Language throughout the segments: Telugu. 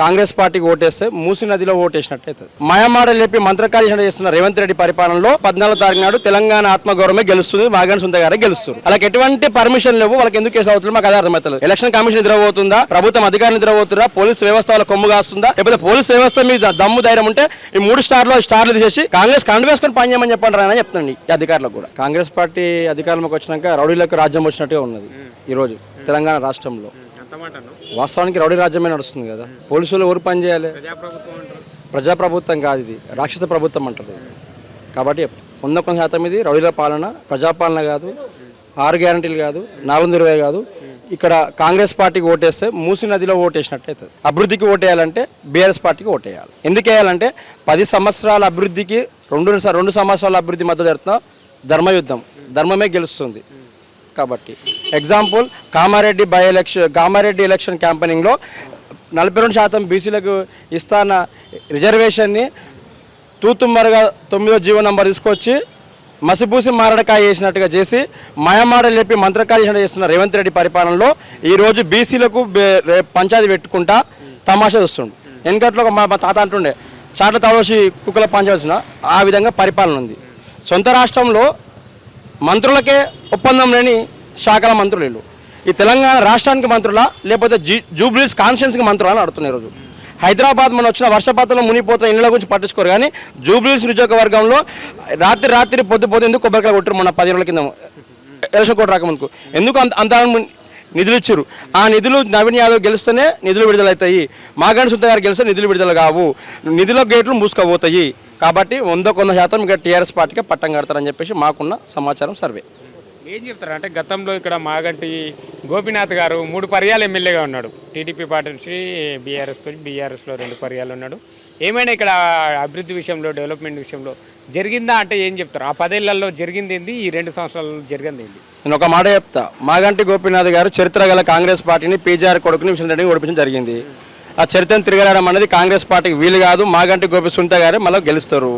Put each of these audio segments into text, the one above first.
కాంగ్రెస్ పార్టీకి ఓటేస్తే మూసి నదిలో ఓటేసినట్టయితే మయమాడ మయమాడలు చెప్పి మంత్రకార్యం చేస్తున్న రేవంత్ రెడ్డి పరిపాలనలో పద్నాలుగు తారీఖు నాడు తెలంగాణ ఆత్మగౌరవమే గెలుస్తుంది మాగాని సొంత గారే గెలుస్తారు. వాళ్ళకి ఎటువంటి పర్మిషన్ లేవు వాళ్ళకి ఎందుకు కేసు అవుతుంది మాకు అదే అర్థమవుతుంది ఎలక్షన్ కమిషన్ నిద్రపోతుందా? ప్రభుత్వం అధికారులు నిద్రపోతుందా పోలీస్ వ్యవస్థ వాళ్ళ కొమ్ము కాస్తుందా? లేకపోతే పోలీస్ వ్యవస్థ మీద దమ్ము ధైర్యం ఉంటే ఈ మూడు స్టార్లు స్టార్లు తీసేసి కాంగ్రెస్ కండు వేసుకొని పని చేయమని చెప్పండి అని చెప్తుంది ఈ అధికారులకు కూడా. కాంగ్రెస్ పార్టీ అధికారంలోకి వచ్చినాక రౌడీలకు రాజ్యం వచ్చినట్టుగా ఉన్నది ఈ రోజు తెలంగాణ రాష్ట్రంలో. వాస్తవానికి రౌడీ రాజ్యమే నడుస్తుంది కదా. పోలీసులు ఎవరు పని చేయాలి? ప్రజాప్రభుత్వం కాదు ఇది. రాక్షస ప్రభుత్వం అంటారు. కాబట్టి. వంద కొంత శాతం ఇది రౌడీల పాలన ప్రజాపాలన కాదు ఆరు గ్యారంటీలు కాదు నాలుగు ఇరవై కాదు. ఇక్కడ కాంగ్రెస్ పార్టీకి ఓటేస్తే మూసి నదిలో ఓటేసినట్టు అవుతుంది అభివృద్ధికి ఓటేయాలంటే బీఆర్ఎస్ పార్టీకి ఓటేయాలి. ఎందుకు వేయాలంటే పది సంవత్సరాల అభివృద్ధికి రెండు రెండు సంవత్సరాల అభివృద్ధి మద్దతు జరుగుతున్న ధర్మయుద్ధం. ధర్మమే గెలుస్తుంది. కాబట్టి. Example Kamareddy by election Kamareddy election క్యాంపెనింగ్లో నలభై రెండు శాతం బీసీలకు ఇస్తాన రిజర్వేషన్ని తూతుమ్మరగా తొమ్మిదో జీవో నంబర్ తీసుకొచ్చి మసిపూసి మారడకాయ చేసినట్టుగా చేసి మయమాడలు చెప్పి మంత్రకాయ చేస్తున్న రేవంత్ రెడ్డి పరిపాలనలో ఈరోజు బీసీలకు పంచాయతీ పెట్టుకుంటా తమాషా చూస్తుండు. వెనకట్లో ఒక మా తాత అంటుండే చాట్ల తావసి కుక్కల పంచాల్సిన ఆ విధంగా పరిపాలన ఉంది. సొంత రాష్ట్రంలో మంత్రులకే ఒప్పందం లేని శాఖల మంత్రులు వీళ్ళు. ఈ తెలంగాణ రాష్ట్రానికి మంత్రులా లేకపోతే జీ జూబ్లీస్ కాన్స్టిట్యున్సీకి మంత్రులా అని అడుగుతున్నారు ఈరోజు. హైదరాబాద్ మన వచ్చిన వర్షపాతంలో మునిగిపోతున్న ఇళ్ళ గురించి పట్టించుకోరు కానీ జూబ్లీస్ నియోజకవర్గంలో రాత్రి రాత్రి పొద్దు పొద్దు ఎందుకు కొబ్బరికాయ కొట్టారు మొన్న పది రోజుల కింద ఎలక్షన్ కోట రాకముందుకు. ఎందుకు అంత అంత నిధులు ఇచ్చారు ఆ నిధులు నవీన్ యాదవ్ గెలిస్తేనే నిధులు విడుదలవుతాయి. మాగాణి సుంత గారు గెలిస్తే నిధులు విడుదల కావు. నిధుల గేట్లు మూసుకుపోతాయి. కాబట్టి వంద కొంద శాతం ఇంకా టీఆర్ఎస్ పార్టీకి పట్టం కడతారని చెప్పేసి మాకున్న సమాచారం సర్వే. ఏం చెప్తారు? అంటే గతంలో ఇక్కడ మాగంటి గోపీనాథ్ గారు మూడు పర్యాలు ఎమ్మెల్యేగా ఉన్నాడు. టీడీపీ పార్టీ నుంచి బీఆర్ఎస్ వచ్చి బీఆర్ఎస్లో రెండు పర్యాలు ఉన్నాడు. ఏమైనా ఇక్కడ అభివృద్ధి విషయంలో డెవలప్మెంట్ విషయంలో జరిగిందా అంటే ఏం చెప్తారు? ఆ పదేళ్ళలో జరిగింది ఏంది? ఈ రెండు సంవత్సరాలలో జరిగింది ఏంది? నేను ఒక మాట చెప్తా. మాగంటి గోపీనాథ్ గారు చరిత్ర గల కాంగ్రెస్ పార్టీని పీజీఆర్ కొడుకుని విషయం ఓడిపించడం జరిగింది. ఆ చరిత్రను తిరగడం అనేది కాంగ్రెస్ పార్టీకి వీలు కాదు. మాగంటి గోపి సుంత గారే మళ్ళీ గెలుస్తారు.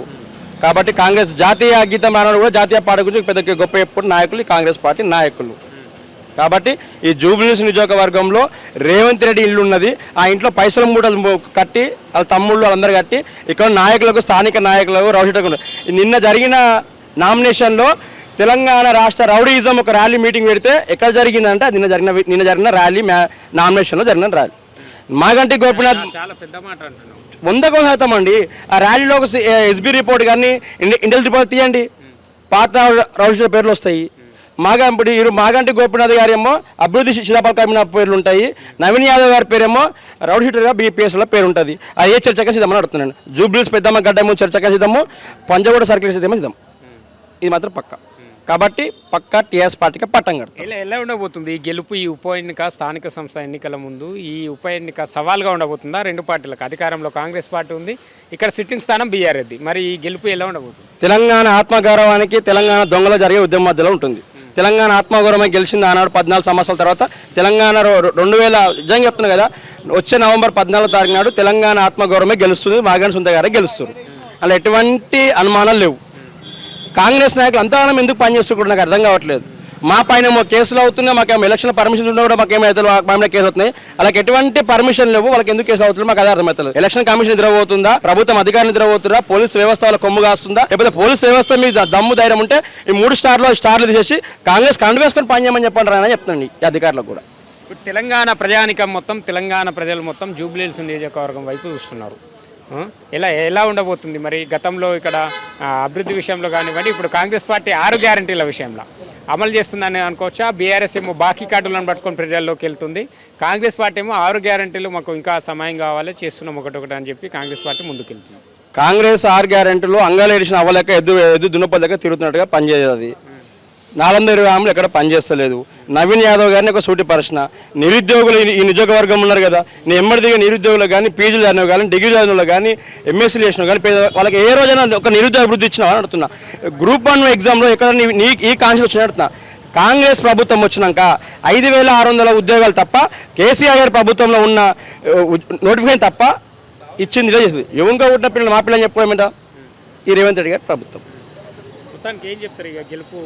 కాబట్టి కాంగ్రెస్ జాతీయ గీతం మానవుడు కూడా జాతీయ పార్టీ గురించి పెద్ద గొప్ప ఎప్పుడు నాయకులు కాంగ్రెస్ పార్టీ నాయకులు. కాబట్టి ఈ జూబ్లీస్ నియోజకవర్గంలో రేవంత్ రెడ్డి ఇల్లు ఉన్నది. ఆ ఇంట్లో పైసల మూటలు కట్టి వాళ్ళ తమ్ముళ్ళు వాళ్ళందరూ కట్టి ఇక్కడ నాయకులకు స్థానిక నాయకులకు రౌడీలకు నిన్న జరిగిన నామినేషన్లో తెలంగాణ రాష్ట్ర రౌడీయిజం ఒక ర్యాలీ మీటింగ్ పెడితే ఎక్కడ జరిగిందంటే నిన్న జరిగిన నిన్న జరిగిన ర్యాలీ నామినేషన్లో జరిగిన ర్యాలీ. మాగంటి గోపినాథ్ చాలా పెద్ద మాట వందకు శాతం అండి. ఆ ర్యాలీలో ఒక ఎస్బీ రిపోర్ట్ కానీ ఇంటెల్ రిపోర్ట్ తీయండి. పాత రౌష పేర్లు వస్తాయి. మాగా ఇప్పుడు ఈ మాగంటి గోపినాథ్ గారి ఏమో అభివృద్ధి శిలాపాల కమిన పేర్లు ఉంటాయి నవీన్ యాదవ్ గారి పేరేమో రౌడ్ షీటర్గా బీపీఎస్లో పేరు ఉంటుంది అది ఏ చర్చగా సిద్ధమని అడుగుతున్నాను. జూబ్లీస్ పెద్దమ్మ గడ్డము చర్చగా సిద్ధము పంజగూడ సర్కిల్ సిద్ధమో సిద్ధం. ఇది మాత్రం పక్క. కాబట్టి పక్క టీఆర్ఎస్ పార్టీకి పట్టం కడతాం. ఎలా ఎలా ఉండబోతుంది ఈ గెలుపు ఈ ఉప ఎన్నిక స్థానిక సంస్థ ఎన్నికల ముందు? ఈ ఉప ఎన్నిక సవాల్గా ఉండబోతుందా? రెండు పార్టీలకు అధికారంలో కాంగ్రెస్ పార్టీ ఉంది ఇక్కడ సిట్టింగ్ స్థానం బీఆర్ఎస్ది మరి ఈ గెలుపు ఎలా ఉండబోతుంది? తెలంగాణ ఆత్మగౌరవానికి తెలంగాణ దొంగలో జరిగే ఉద్యమం మధ్యలో ఉంటుంది. తెలంగాణ ఆత్మగౌరవం గెలిచింది ఆనాడు పద్నాలుగు సంవత్సరాల తర్వాత. తెలంగాణ రెండు వేల నిజంగా చెప్తున్నా కదా వచ్చే నవంబర్ పద్నాలుగు తారీఖు నాడు తెలంగాణ ఆత్మగౌరవమే గెలుస్తుంది మాగాని సొంత గారే గెలుస్తారు. అలా ఎటువంటి అనుమానాలు లేవు. కాంగ్రెస్ నాయకులు అంతగానం ఎందుకు పనిచేస్తున్నారు నాకు అర్థం కావట్లేదు. మా పైన ఏమో కేసులు అవుతున్నాయి మాకేమో ఎలక్షన్ పర్మిషన్ ఉన్నా కూడా మాకేమో మా మీద కేసు అవుతున్నాయి అలాగే ఎటువంటి పర్మిషన్ లేవు వాళ్ళకి ఎందుకు కేసు అవుతుంది మాకు అదే అర్థమవుతుంది ఎలక్షన్ కమిషన్ నిద్రపోతుందా? ప్రభుత్వం అధికారులు నిద్రపోతుందా పోలీస్ వ్యవస్థ వాళ్ళ కొమ్ము కాస్తుందా? లేకపోతే పోలీస్ వ్యవస్థ మీద దమ్ము ధైర్యం ఉంటే ఈ మూడు స్టార్లు స్టార్లు తీసేసి కాంగ్రెస్ కండు వేసుకొని పనిచేయమని చెప్పండి అని చెప్తుంది ఈ అధికారులకు కూడా. ఇప్పుడు తెలంగాణ ప్రజానికం మొత్తం తెలంగాణ ప్రజలు మొత్తం జూబ్లీహిల్స్ నియోజకవర్గం వైపు చూస్తున్నారు. ఎలా ఎలా ఉండబోతుంది మరి గతంలో ఇక్కడ అభివృద్ధి విషయంలో కానివ్వండి ఇప్పుడు కాంగ్రెస్ పార్టీ ఆరు గ్యారంటీల విషయంలో. అమలు చేస్తుందని అనుకోవచ్చా? బీఆర్ఎస్ ఏమో బాకీ కార్డులను పట్టుకొని ప్రజల్లోకి వెళ్తుంది. కాంగ్రెస్ పార్టీ ఏమో ఆరు గ్యారంటీలు మాకు ఇంకా సమయం కావాలి చేస్తున్నాం ఒకటొకటి అని చెప్పి కాంగ్రెస్ పార్టీ ముందుకెళ్తుంది. కాంగ్రెస్ ఆరు గ్యారంటీలు అంగాలేడిసిన అవ్వలేక ఎద్దు ఎద్దు దున్నపల్లెక తిరుగుతున్నట్టుగా పనిచేయదు నాలుగు ఇరవై ఆమెలు ఎక్కడ పనిచేస్తలేదు. నవీన్ యాదవ్ గారిని ఒక సూటి ప్రశ్న. నిరుద్యోగులు ఈ- ఈ నియోజకవర్గం ఉన్నారు కదా. నేను ఎమ్మడి దిగే నిరుద్యోగులు కానీ పీజీలు చదివిన కానీ డిగ్రీ చదివిన కానీ ఎంఎస్సీలు చేసిన కానీ పేద వాళ్ళకి ఏ రోజైనా ఒక నిరుద్యోగ అభివృద్ధి ఇచ్చిన అని అడుగుతున్నా. గ్రూప్ వన్ ఎగ్జామ్లో ఎక్కడ నీ- నీ ఈ కాన్సెప్ట్ వచ్చిన అడుగుతున్నా. కాంగ్రెస్ ప్రభుత్వం వచ్చినాక ఐదు వేల ఆరు వందల ఉద్యోగాలు తప్ప కేసీఆర్ గారి ప్రభుత్వంలో ఉన్న నోటిఫికేషన్ తప్ప ఇచ్చింది ఇదే చేసింది. యువంగా ఉన్న పిల్లలు మా పిల్లలు చెప్పుకోవడం ఏంటా? ఈ రేవంత్ రెడ్డి గారి ప్రభుత్వం. మొత్తానికి ఏం చెప్తారు ఇక గెలుపు?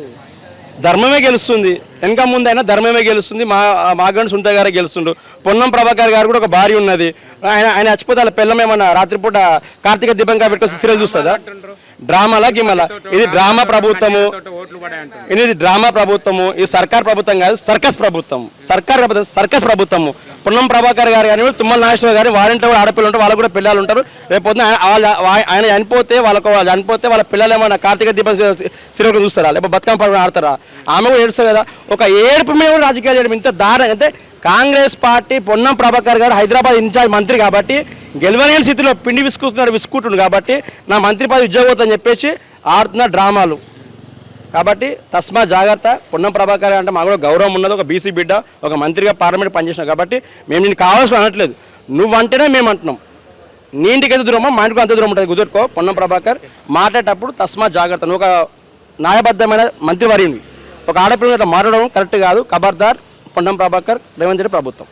ధర్మమే గెలుస్తుంది. వెనక ముందైనా ధర్మమే గెలుస్తుంది. మా మాగండి సుంత గారే గెలుస్తుండు పొన్నం ప్రభాకర్ గారు కూడా ఒక భార్య ఉన్నది. ఆయన ఆయన చచ్చిపోతే వాళ్ళ పిల్లం ఏమన్నా రాత్రిపూట కార్తీక దీపం కాబట్టి సీరియల్ చూస్తుందా? డ్రామాలా గిమల ఇది డ్రామా ప్రభుత్వము. ఇది డ్రామా ప్రభుత్వము. ఇది సర్కార్ ప్రభుత్వం కాదు సర్కస్ ప్రభుత్వం. సర్కార్ ప్రభుత్వం సర్కస్ ప్రభుత్వము. పొన్నం ప్రభాకర్ గారు కానీ తుమ్మల నాగేశ్వర గారు వారింట్లో కూడా ఆడపిల్లలు ఉంటారు వాళ్ళు కూడా పిల్లలు ఉంటారు. రేపు ఆయన- వాళ్ళ ఆయన చనిపోతే వాళ్ళకు వాళ్ళు చనిపోతే వాళ్ళ పిల్లలు ఏమైనా కార్తీక దీపం సిరివకు చూస్తారా? లేకపోతే బతుకమ్మ పండుగ ఆడతారా? ఆమె కూడా ఏడుస్తారు కదా. ఒక ఏడుపు మీద కూడా రాజకీయాలు చేయడం ఇంత దారుణం. అంటే కాంగ్రెస్ పార్టీ పొన్నం ప్రభాకర్ గారు హైదరాబాద్ ఇన్ఛార్జ్ మంత్రి కాబట్టి గెలవలేని స్థితిలో పిండి విసుకుంటున్నాడు విసుకుంటుండు కాబట్టి నా మంత్రి పదవి ఉద్యోగం అని చెప్పేసి ఆడుతున్న డ్రామాలు. కాబట్టి తస్మా జాగ్రత్త పొన్నం ప్రభాకర్ అంటే మాకు కూడా గౌరవం ఉన్నది ఒక బీసీ బిడ్డ ఒక మంత్రిగా పార్లమెంట్ పనిచేసినావు కాబట్టి మేము నేను కావాల్సిన అనట్లేదు. నువ్వంటేనే మేము అంటున్నాం. నీ ఇంటికి ఎంత దూరమో మా ఇంటికి అంత దూరం ఉంటుంది కుదుర్కో పొన్నం ప్రభాకర్ మాట్లాడేటప్పుడు తస్మా జాగ్రత్త. నువ్వు ఒక న్యాయబద్ధమైన మంత్రి వరింది ఒక ఆడపిల్ల మాట్లాడడం కరెక్ట్ కాదు ఖబర్దార్ పొన్నం ప్రభాకర్ రేవంత్ రెడ్డి ప్రభుత్వం.